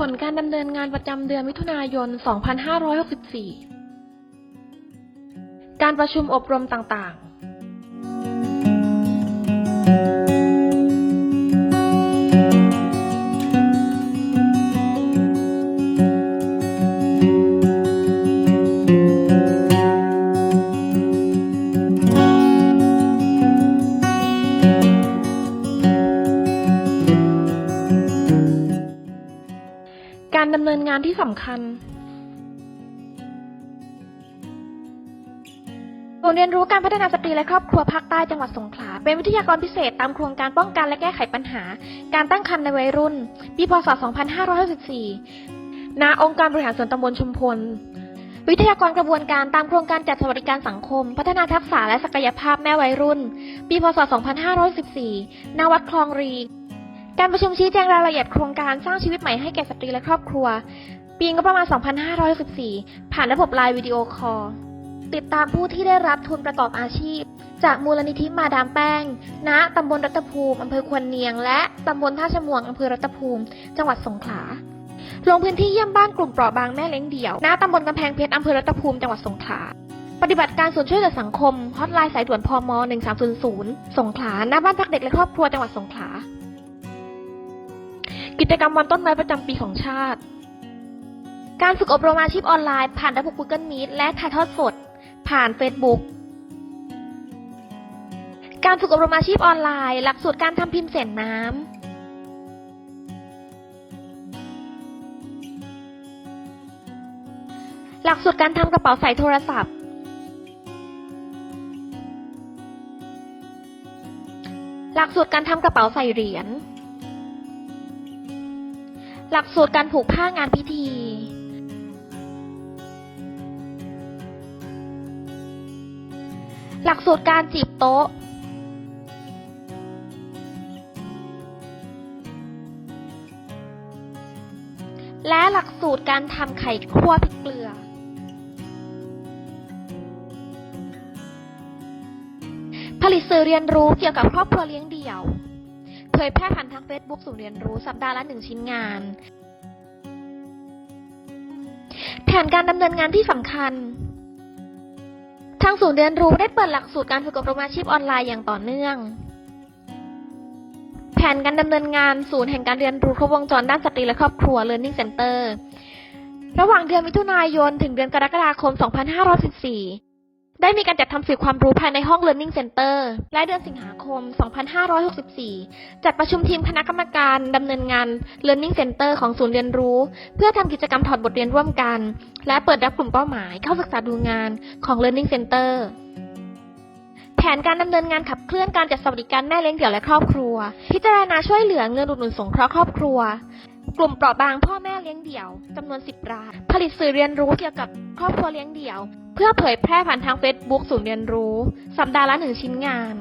ผลการดำเนินงานประจำเดือนมิถุนายน 2564 การประชุมอบรมต่างๆำเนินงานที่สำคัญศูนย์เรียนรู้การพัฒนาสตรีและครอบครัวภาคใต้จังหวัดสงขลา เป็นวิทยากรพิเศษตามโครงการป้องกันและแก้ไขปัญหา การตั้งครรภ์ในวัยรุ่น ปีพศ 2564ณองค์การบริหารส่วนตำบลชุมพล วิทยากรกระบวนการตามโครงการจัดสวัสดิการสังคม พัฒนาทักษะและศักยภาพแม่วัยรุ่น ปีพศ 2514ณวัดคลองรี การประชุมชี้แจงรายละเอียดโครงการสร้างชีวิตใหม่ให้แก่สตรีและครอบครัว ปีงบประมาณ 2564 ผ่านระบบไลน์วิดีโอคอล ติดตามผู้ที่ได้รับทุนประกอบอาชีพ จากมูลนิธิมาดามแป้ง ณ ตำบลรัตภูมิ อำเภอควนเนียง และ ตำบลท่าชมวง อำเภอรัตภูมิ จังหวัดสงขลา ลงพื้นที่เยี่ยมบ้านกลุ่มเปราะบางแม่เลี้ยงเดี่ยว ณ ตำบลกำแพงเพชร อำเภอรัตภูมิ จังหวัดสงขลาปฏิบัติการศูนช่วยเหลือสังคม ฮอตไลน์สายด่วนพม 1300 สงขลา หน้าบ้านพักเด็กและครอบครัวจังหวัดสงขลา กิจกรรมวันต้นไม้ประจำปีของชาติ การฝึกอบรมอาชีพออนไลน์ผ่านระบบ Google Meet และถ่ายทอดสด ผ่าน Facebook การฝึกอบรมอาชีพออนไลน์ หลักสูตรการทำพิมพ์เสนน้ำหลักสูตรการทำกระเป๋าใส่โทรศัพท์ หลักสูตรการทำกระเป๋าใส่เหรียญ หลักสูตรการผูกผ้างานพิธี หลักสูตรการจีบโต๊ะ และหลักสูตรการทำไข่คั่วพริกเกลือ ผลิตสื่อเรียนรู้เกี่ยวกับครอบครัวเลี้ยงเดี่ยว ผยแพร่ผ่านทาง Facebook ศูนย์เรียนรู้สัปดาห์ละหนึ่งชิ้นงาน แผนการดำเนินงานที่สำคัญ ทางศูนย์เรียนรู้ได้เปิดหลักสูตรการฝึกอบรมอาชีพออนไลน์อย่างต่อเนื่อง แผนการดำเนินงานศูนย์แห่งการเรียนรู้ครบวงจรด้านสตรีและครอบครัว Learning Center ระหว่างเดือนมิถุนายน ถึงเดือนกรกฎาคม 2514 ได้มีการจัดทำสื่อความรู้ภายในห้อง Learning Center และเดือนสิงหาคม 2564 จัดประชุมทีมคณะกรรมการดำเนินงาน Learning Center ของศูนย์เรียนรู้ เพื่อทำกิจกรรมถอดบทเรียนร่วมกัน และเปิดรับกลุ่มเป้าหมายเข้าศึกษาดูงานของ Learning Center แผนการดำเนินงานขับเคลื่อนการจัดสวัสดิการแม่เลี้ยงเดี่ยวและครอบครัว พิจารณาช่วยเหลือเงินอุดหนุนสงเคราะห์ครอบครัว กลุ่มเปราะบางพ่อแม่เลี้ยงเดี่ยวจำนวน 10 ราย ผลิตสื่อเรียนรู้เกี่ยวกับครอบครัวเลี้ยงเดี่ยว เพื่อเผยแพร่ผ่านทาง Facebook ศูนย์เรียนรู้ สัปดาห์ละหนึ่งชิ้นงาน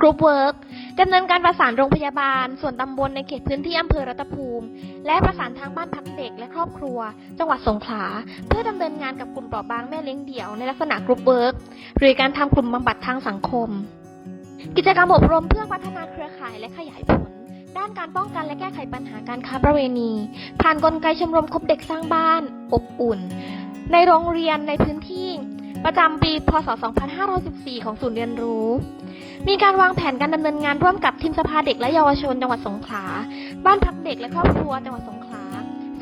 Group Work ดำเนินการประสานโรงพยาบาล ส่วนตำบลในเขตพื้นที่อำเภอรัตภูมิ และประสานทางบ้านพักเด็กและครอบครัว จังหวัดสงขลา เพื่อดำเนินงานกับกลุ่มเปราะบางแม่เลี้ยงเดี่ยวในลักษณะ Group Work หรือการทำกลุ่มบำบัดทางสังคม กิจกรรมอบรมเพื่อพัฒนาเครือข่ายและขยายผล ด้านการป้องกันและแก้ไขปัญหาการค้าประเวณี ผ่านกลไกชมรมคบเด็กสร้างบ้าน อบอุ่น ในโรงเรียนในพื้นที่ ประจำปี พศ 2514 ของศูนย์เรียนรู้ มีการวางแผนการดำเนินงานร่วมกับทีมสภาเด็กและเยาวชนจังหวัดสงขลา บ้านพักเด็กและครอบครัวจังหวัดสงขลา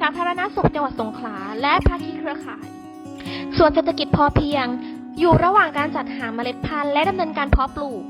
สาธารณสุขจังหวัดสงขลา และภาคีเครือข่าย ส่วนเศรษฐกิจพอเพียง อยู่ระหว่างการจัดหาเมล็ดพันธุ์และดำเนินการเพาะปลูก